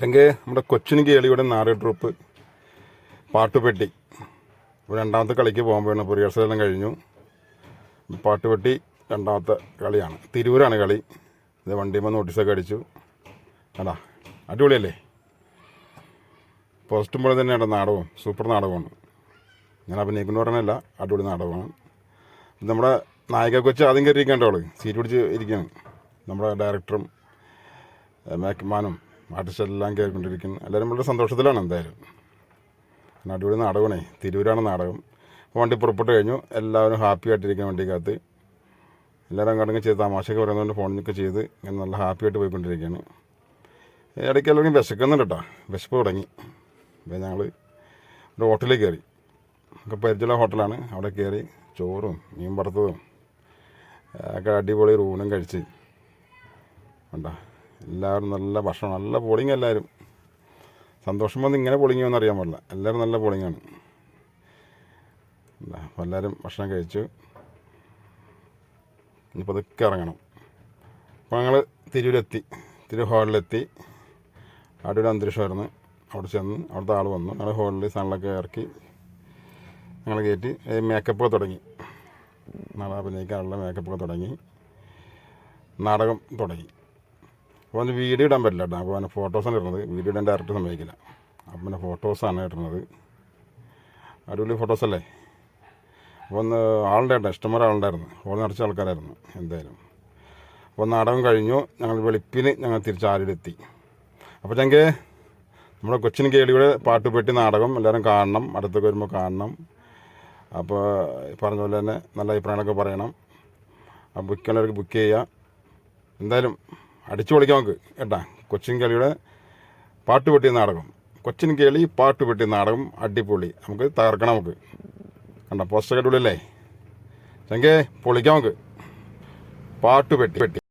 ചെങ്കെ നമ്മുടെ കൊച്ചിന് കേളിയുടെ നാടക ട്രൂപ്പ് പാട്ടുപെട്ടി രണ്ടാമത്തെ കളിക്ക് പോകുമ്പോഴാണ് ഇപ്പോൾ റിഹേഴ്സൽ എല്ലാം കഴിഞ്ഞു പാട്ടുപെട്ടി രണ്ടാമത്തെ കളിയാണ്. തിരൂരാണ് കളി. ഇത് വണ്ടിയുമ്പോൾ നോട്ടീസൊക്കെ അടിച്ചു. അടാ അടിപൊളിയല്ലേ? പോസ്റ്റും പോലെ തന്നെയാണ് നാടകവും സൂപ്പർ നാടകമാണ്. ഞാൻ അഭിനയിക്കുന്നു പറഞ്ഞല്ല അടിപൊളി നാടകമാണ്. നമ്മുടെ നായിക കൊച്ച് ആദ്യം കയറിയിരിക്കേണ്ട സീറ്റ് പിടിച്ച് ഇരിക്കുകയാണ്. നമ്മുടെ ഡയറക്ടറും മേക്കമാനും ആർട്ടിസ്റ്റ് എല്ലാം കയറിക്കൊണ്ടിരിക്കുന്നു എല്ലാവരും വളരെ സന്തോഷത്തിലാണ് എന്തായാലും. അടിപൊളി നാടകമാണേ. തിരൂരാണ് നാടകം. വണ്ടി പുറപ്പെട്ട് കഴിഞ്ഞു. എല്ലാവരും ഹാപ്പി ആയിട്ടിരിക്കുന്ന വണ്ടിക്കകത്ത്. എല്ലാവരും അങ്ങോട്ടും ചെയ്ത് തമാശയൊക്കെ പറയുന്നതുകൊണ്ട് ഫോണിനൊക്കെ ചെയ്ത് ഇങ്ങനെ നല്ല ഹാപ്പി ആയിട്ട് പോയിക്കൊണ്ടിരിക്കുകയാണ്. ഇടയ്ക്ക് എല്ലാവരും വിശക്കുന്നുണ്ട് കേട്ടോ. വിശപ്പ് തുടങ്ങി. അപ്പോൾ ഞങ്ങൾ ഒരു ഹോട്ടലിൽ കയറി. ഒക്കെ പരിചയമുള്ള ഹോട്ടലാണ് അവിടെ കയറി ചോറും മീൻ വറുത്തതും ഒക്കെ അടിപൊളി റൂണും കഴിച്ച്. കണ്ടാ? എല്ലാവരും നല്ല ഭക്ഷണം നല്ല പോളിങ് എല്ലാവരും. സന്തോഷം വന്ന് ഇങ്ങനെ പൊളിങ്ങി എന്ന് അറിയാൻ പാടില്ല. എല്ലാവരും നല്ല പൊളിങ്ങാണ് അപ്പോൾ എല്ലാവരും ഭക്ഷണം കഴിച്ചു. ഇനിയിപ്പോൾ അതൊക്കെ ഇറങ്ങണം. അപ്പോൾ ഞങ്ങൾ തിരൂരെത്തി. തിരു ഹോളിലെത്തി ഒരു അന്തരീക്ഷമായിരുന്നു. അവിടെ ചെന്ന് അവിടുത്തെ ആൾ വന്നു. ഞങ്ങൾ ഹോളിൽ സാധനങ്ങളൊക്കെ ഇറക്കി ഞങ്ങൾ കയറ്റി മേക്കപ്പൊക്കെ തുടങ്ങി. നാളെ അഭിനയിക്കാനുള്ള മേക്കപ്പൊക്കെ തുടങ്ങി. നാടകം തുടങ്ങി. അപ്പോൾ അതിന് വീഡിയോ ഇടാൻ പറ്റില്ല കേട്ടോ. അപ്പോൾ അതിന് ഫോട്ടോസാണ് ഇടുന്നത്. വീഡിയോ ഇടാൻ ഡയറക്റ്റ് സമ്മതിക്കില്ല. അപ്പം പിന്നെ ഫോട്ടോസാണ് ഇടുന്നത്. അടിപൊളി ഫോട്ടോസല്ലേ അപ്പോൾ ഒന്ന് ആളുണ്ടായിരുന്നു ഇഷ്ടംപോലെ ആളുണ്ടായിരുന്നു. ഹോൾ നിറച്ച ആൾക്കാരായിരുന്നു എന്തായാലും. അപ്പോൾ നാടകം കഴിഞ്ഞു. ഞങ്ങൾ വെളുപ്പിന് ഞങ്ങൾ തിരിച്ച് ആരിലെത്തി അപ്പോൾ ഞങ്ങൾക്ക് നമ്മുടെ കൊച്ചിൻ കേളിയുടെ പാട്ടുപെട്ടി നാടകം എല്ലാവരും കാണണം. അടുത്തൊക്കെ വരുമ്പോൾ കാണണം. അപ്പോൾ പറഞ്ഞ പോലെ തന്നെ നല്ല അഭിപ്രായങ്ങളൊക്കെ പറയണം. അപ്പോൾ ബുക്ക് ചെയ്യുന്നവർക്ക് ബുക്ക് ചെയ്യുക എന്തായാലും അടിച്ചു പൊളിക്കാം നമുക്ക്. കേട്ടാ കൊച്ചിൻ കേളിയുടെ പാട്ടുപെട്ടി നാടകം. കൊച്ചിൻ കേളി പാട്ട് പാട്ടുപെട്ടി നാടകം അടിപൊളി. നമുക്ക് തകർക്കണം നമുക്ക്. കണ്ട? പോസ്റ്റർ അടിപൊളിയല്ലേ ചങ്കേ പൊളിക്കാം നമുക്ക്. പാട്ട് പാട്ടുപെട്ടി പെട്ടി.